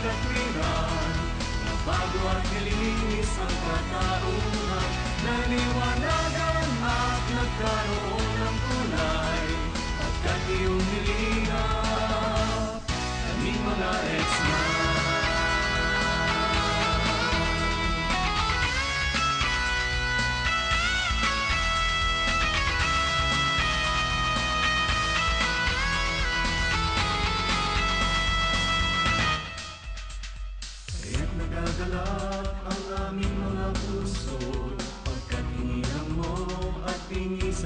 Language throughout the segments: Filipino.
katwiran bago at nilinis ang katauhan Naliwanagan at nagkaroon ng kulay Pagkat iyong nilingap Kaming mga ex-man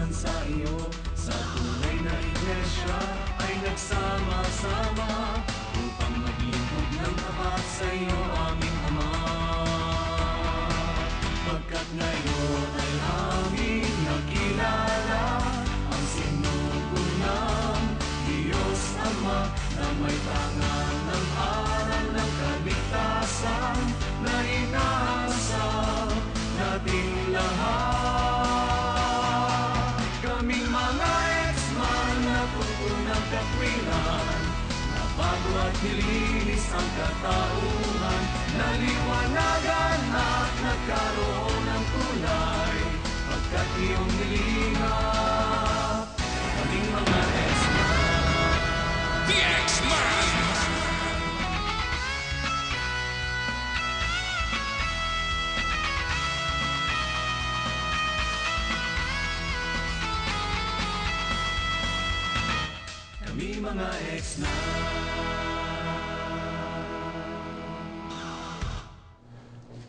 pingisan sa iyo. Sa tunay na iglesia ay nagsama-sama Upang maglingkod ng tapat sa iyo aming Ama. Pagkat ngayon ay aming nakilala Ang sinugunang Diyos Ama Na may tangan ng aral ng kaligtasan bago at nilinis ang katauhan Naliwanagan at nagkaroon ng kulay Pagkat iyong nilingap mga ex na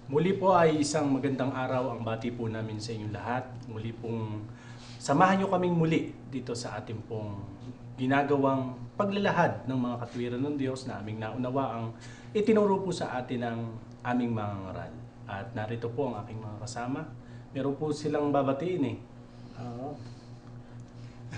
Muli po ay isang magandang araw ang bati po namin sa inyong lahat. Muli pong samahan nyo kaming muli dito sa ating pong ginagawang paglalahad ng mga katwiran ng Diyos na aming naunawa ang itinuro po sa atin ng aming mga ngaral. At narito po ang aking mga kasama. Meron po silang babatiin eh. Oo.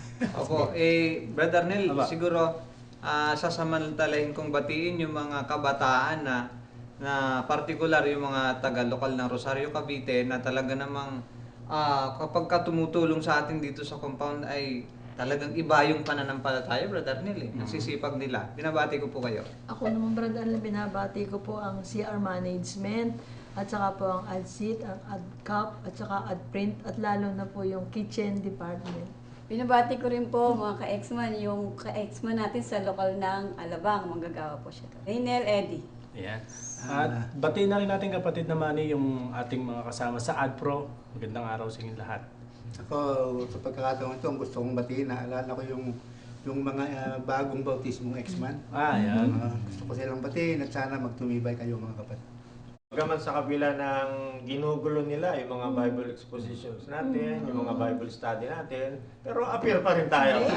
Opo, eh, Brother Nel, Aba. siguro ah sasamantalahin kong batiin yung mga kabataan na na particular yung mga taga-lokal ng Rosario Cavite na talaga namang ah, kapag ka tumutulong sa atin dito sa compound ay talagang iba yung pananampalataya, Brother Nel. Eh. Nagsisipag nila. Binabati ko po kayo. Ako naman, brother, na binabati ko po ang CR Management at saka po ang AdSeat, ang AdCap, at saka AdPrint, at lalo na po yung Kitchen Department. Binabati ko rin po mga ka-ex-man, yung ka-ex-man natin sa lokal ng Alabang, manggagawa po siya. Raynel Eddy. Ayan. At batiin na rin natin kapatid na Manny yung ating mga kasama sa AdPro. Magandang araw sa inyong lahat. Ako, sa pagkakataon ito, gusto kong batiin, naalala ko yung yung mga ah, bagong bautismong ex-man. Ah, ayan. Ah, gusto ko silang batiin at sana magtumibay kayo mga kapatid. Bagaman sa kabila ng ginugulo nila yung mga Bible expositions natin, yung mga Bible study natin, pero appear pa rin tayo.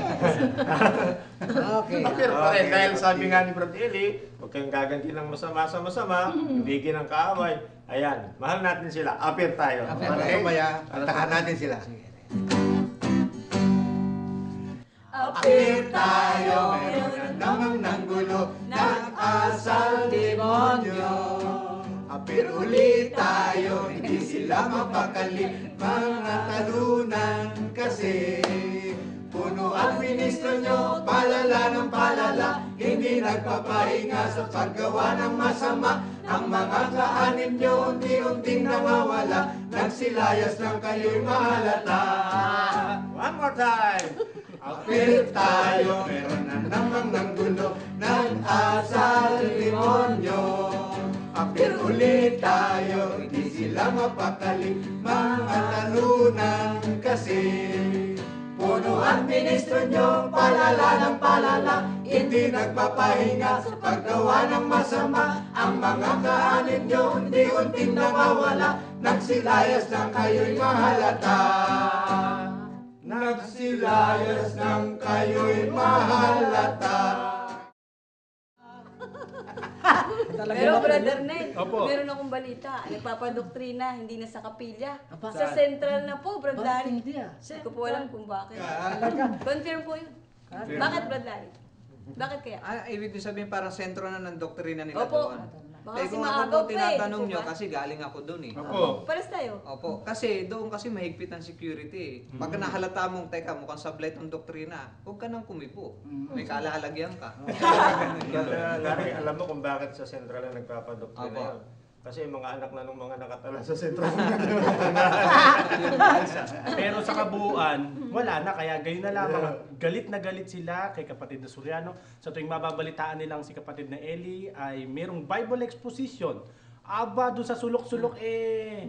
Okay. appear pa rin Okay, dahil sabi nga ni Brad Eli, huwag kayong gaganti ng masama sa masama, ibigin ng kaaway. Ayan, mahal natin sila, appear tayo. Appear. Okay? sumaya, atakan natin sila. Appear tayo, Apir ulit tayo, hindi sila mapakali, mga talunan kasi. Puno at ministro nyo, palala ng palala, hindi nagpapahinga sa paggawa ng masama. Ang mga kaanib nyo, unti-unting nawawala, nagsilayas lang kayo'y mahalata. One more time! Apir tayo, meron na namang ng gulo, nag-asal demonyo. Apir ulit tayo, hindi sila mapakali, mga talunan kasi. Puno at ministro nyo, palala ng palala, hindi nagpapahinga sa paggawa ng masama. Ang mga kaanib nyo, unti-unting nawawala, nagsilayas lang kayo'y mahalata. Nagsilayas ng kayo'y mahalata. Talaga Pero brother. Ned, Opo. meron akong balita. Nagpapadoktrina, hindi na sa kapilya. Apa? Sa central na po, Brad Bakit Larry. hindi ah? Hindi ko po alam kung bakit. Talaga. Confirm po yun. Bakit Brad Larry? Bakit kaya? Ah, ibig sabihin parang sentro na ng doktrina nila Opo. doon. Baka eh kasi kung ako po pa eh, tinatanong di nyo, ba? kasi galing ako doon eh. Opo. Pares tayo. Opo, kasi doon kasi mahigpit ang security eh. Pag nahalata mong, teka, mukhang sablay tong doktrina, huwag ka nang kumipo. May kalahalagyan ka. Brother Larry, alam mo kung bakit sa sentral na nagpapadoktrina Opo. yun? Kasi yung mga anak na nung mga nakatala sa sentral. Pero sa kabuuan, wala na. Kaya gayon na lamang. Galit na galit sila kay kapatid na Suriano. Sa tuwing mababalitaan nilang si kapatid na Eli ay merong Bible exposition. Aba, doon sa sulok-sulok eh,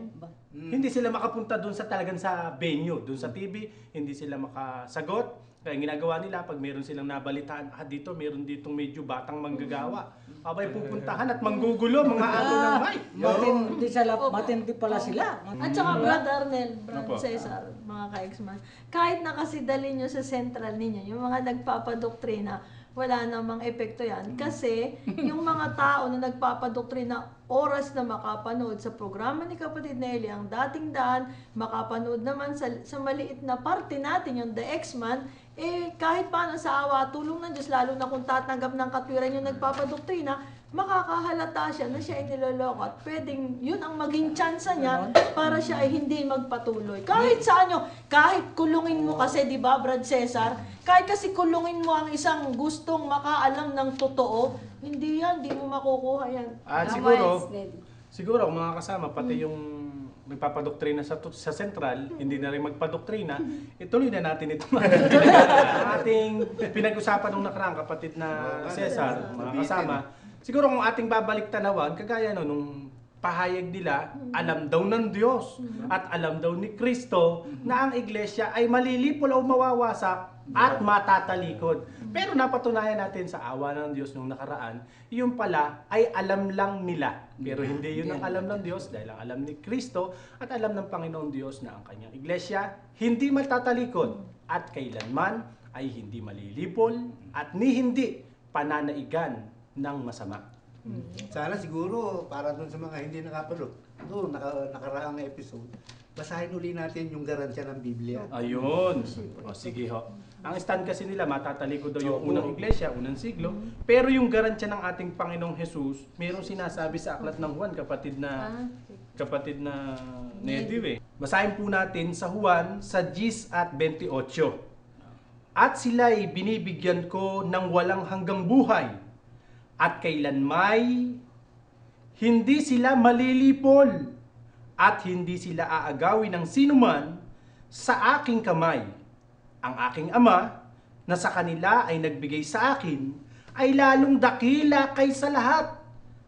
hindi sila makapunta doon sa talagang sa venue, doon sa TV, hindi sila makasagot. Kaya ginagawa nila, pag meron silang nabalitaan, ah dito, meron ditong medyo batang manggagawa. Abay, pupuntahan at manggugulo, mga ato ng mic. Matindi sila, matindi pala sila. Diba? Ah, At saka Brad Arnel, Brad Opo. Cesar, mga ka-ex-man, kahit na kasi dali nyo sa central ninyo, yung mga nagpapadoktrina, wala namang epekto yan. Kasi yung mga tao na nagpapadoktrina, oras na makapanood sa programa ni Kapatid Nelly, ang dating daan, makapanood naman sa, sa maliit na parte natin, yung The X-Man, eh kahit paano sa awa, tulong ng Diyos, lalo na kung tatanggap ng katwiran yung nagpapadoktrina, makakahalata siya na siya ay niloloko at pwedeng yun ang maging tsansa niya para siya ay hindi magpatuloy. Kahit saan nyo, kahit kulungin mo kasi, di ba, Brad Cesar, kahit kasi kulungin mo ang isang gustong makaalam ng totoo, hindi yan, di mo makukuha yan. At Tama, siguro, siguro ang mga kasama, pati yung nagpapadoktrina sa, sa central, hindi na rin magpadoktrina, ituloy na natin ito. ang ating pinag-usapan nung nakarang kapatid na Cesar, mga kasama, siguro kung ating babalik tanawan, kagaya no, nung pahayag nila, alam daw ng Diyos at alam daw ni Kristo na ang iglesia ay malilipol o mawawasak at matatalikod. Pero napatunayan natin sa awa ng Diyos nung nakaraan, yung pala ay alam lang nila. Pero hindi yun ang alam ng Diyos dahil ang alam ni Kristo at alam ng Panginoon Diyos na ang kanyang iglesia hindi matatalikod at kailanman ay hindi malilipol at ni hindi pananaigan ng masama. Sana siguro, para dun sa mga hindi nakapanood, doon, naka, nakaraang episode, basahin uli natin yung garansya ng Biblia. Ayun. O sige ho. Ang stand kasi nila, matatalikod daw yung Oo. unang iglesia, unang siglo. Pero yung garansya ng ating Panginoong Jesus, mayroong sinasabi sa aklat ng Juan, kapatid na Ah, kapatid na Nediw eh. Basahin po natin sa Juan sa 10 at 28. At sila'y binibigyan ko ng walang hanggang buhay at kailanmay hindi sila malilipol. At hindi sila aagawin ng sinuman sa aking kamay. Ang aking ama na sa kanila ay nagbigay sa akin ay lalong dakila kaysa lahat.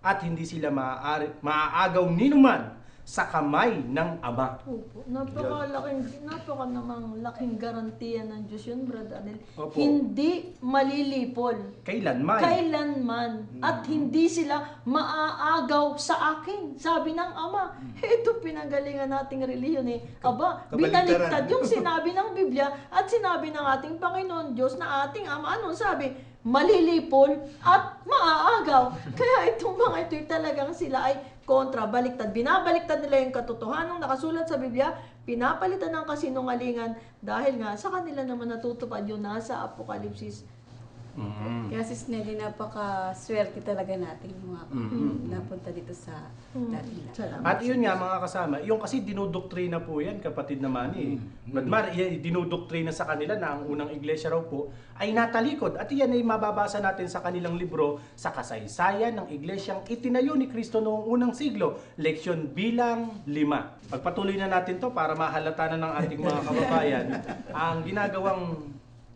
At hindi sila maaari, maaagaw ninuman sa kamay ng ama. Opo. Napakalaking, napaka namang laking garantiya ng Diyos yun, Brad Anel. Opo. Hindi malilipol. Kailanman. Kailanman. At hindi sila maaagaw sa akin. Sabi ng Ama. Ito pinagalingan nating reliyon eh. Aba, binaliktad yung sinabi ng Biblia at sinabi ng ating Panginoon Diyos na ating Ama. Anong sabi? Malilipol at maaagaw. Kaya itong mga ito talagang sila ay kontra, baliktad. Binabaliktad nila yung katotohanan nakasulat sa Biblia, pinapalitan ng kasinungalingan dahil nga sa kanila naman natutupad yung nasa Apokalipsis Mm. Kaya sis Nelly, napaka-swerte talaga natin yung mga Mhm. napunta dito sa Mm. lang. Salamat. At yun nga mga kasama, yung kasi dinodoktrina po yan, kapatid naman eh. But mar, yan, dinodoktrina sa kanila na ang unang iglesia raw po ay natalikod. At yan ay mababasa natin sa kanilang libro sa kasaysayan ng iglesyang itinayo ni Kristo noong unang siglo, leksyon bilang lima. Pagpatuloy na natin to para mahalata na ng ating mga kababayan ang ginagawang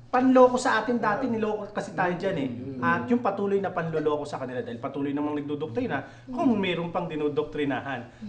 panloko sa atin dati, niloko kasi tayo dyan eh. At yung patuloy na panloloko sa kanila dahil patuloy namang nagdodoktrina kung mayroon pang dinodoktrinahan.